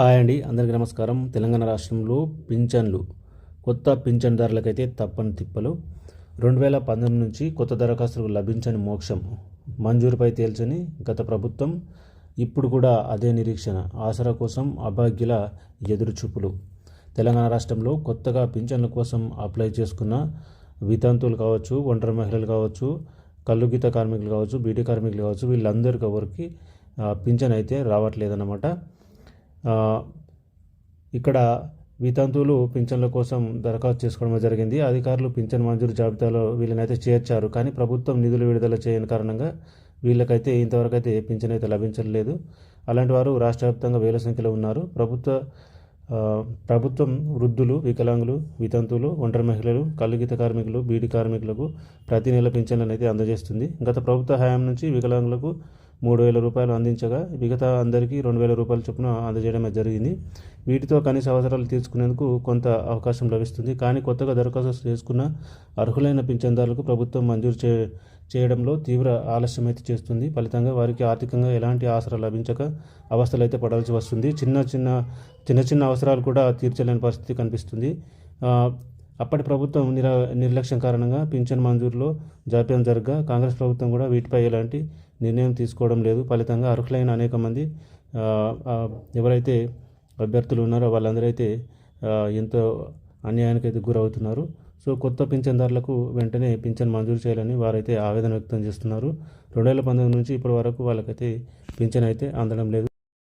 Hi అండి అందరికీ నమస్కారం. తెలంగాణ రాష్ట్రంలో పింఛన్లు కొత్త పింఛన్దారులకైతే తప్పని తిప్పలు. రెండు వేల పంతొమ్మిది నుంచి కొత్త దరఖాస్తులకు లభించని మోక్షం మంజూరుపై తేల్చని గత ప్రభుత్వం. ఇప్పుడు కూడా అదే నిరీక్షణ. ఆసరా కోసం అభాగ్యుల ఎదురుచూపులు. తెలంగాణ రాష్ట్రంలో కొత్తగా పింఛన్ల కోసం అప్లై చేసుకున్న వితంతువులు కావచ్చు ఒంటరి మహిళలు కావచ్చు కల్లుగీత కార్మికులు కావచ్చు బీటీ కార్మికులు కావచ్చు వీళ్ళందరికీ ఎవరికి పింఛన్ అయితే రావట్లేదన్నమాట. ఇక్కడ వితంతువులు పింఛన్ల కోసం దరఖాస్తు చేసుకోవడం జరిగింది. అధికారులు పింఛన్ మంజూరు జాబితాలో వీళ్ళనైతే చేర్చారు. కానీ ప్రభుత్వం నిధులు విడుదల చేయని కారణంగా వీళ్ళకైతే ఇంతవరకు అయితే పింఛన్ అయితే లభించలేదు. అలాంటి వారు రాష్ట్ర వ్యాప్తంగా వేల సంఖ్యలో ఉన్నారు. ప్రభుత్వ ప్రభుత్వం వృద్ధులు వికలాంగులు వితంతువులు ఒంటరి మహిళలు కలుగిత కార్మికులు బీడీ కార్మికులకు ప్రతి నెల పింఛన్లను అయితే అందజేస్తుంది. గత ప్రభుత్వ హయాం నుంచి వికలాంగులకు మూడు వేల రూపాయలు అందించగా మిగతా అందరికీ రెండు వేల రూపాయల చొప్పున అందజేయడం జరిగింది. వీటితో కనీస అవసరాలు తీర్చుకునేందుకు కొంత అవకాశం లభిస్తుంది. కానీ కొత్తగా దరఖాస్తు చేసుకున్న అర్హులైన పింఛన్దారులకు ప్రభుత్వం మంజూరు చే చేయడంలో తీవ్ర ఆలస్యం అయితే చేస్తుంది. ఫలితంగా వారికి ఆర్థికంగా ఎలాంటి ఆసరా లభించక అవస్థలు అయితే పడాల్సి వస్తుంది. చిన్న చిన్న చిన్న చిన్న అవసరాలు కూడా తీర్చలేని పరిస్థితి కనిపిస్తుంది. అప్పటి ప్రభుత్వం నిర నిర్లక్ష్యం కారణంగా పింఛన్ మంజూరులో జాప్యం జరగగా కాంగ్రెస్ ప్రభుత్వం కూడా వీటిపై ఎలాంటి నిర్ణయం తీసుకోవడం లేదు. ఫలితంగా అర్హులైన అనేక మంది ఎవరైతే అభ్యర్థులు ఉన్నారో వాళ్ళందరూ అయితే ఎంతో అన్యాయానికి అయితే గురవుతున్నారు. సో కొత్త పింఛన్దారులకు వెంటనే పింఛన్ మంజూరు చేయాలని వారైతే ఆవేదన వ్యక్తం చేస్తున్నారు. రెండు వేల పంతొమ్మిది నుంచి ఇప్పటి వరకు వాళ్ళకైతే పింఛన్ అయితే అందడం లేదు.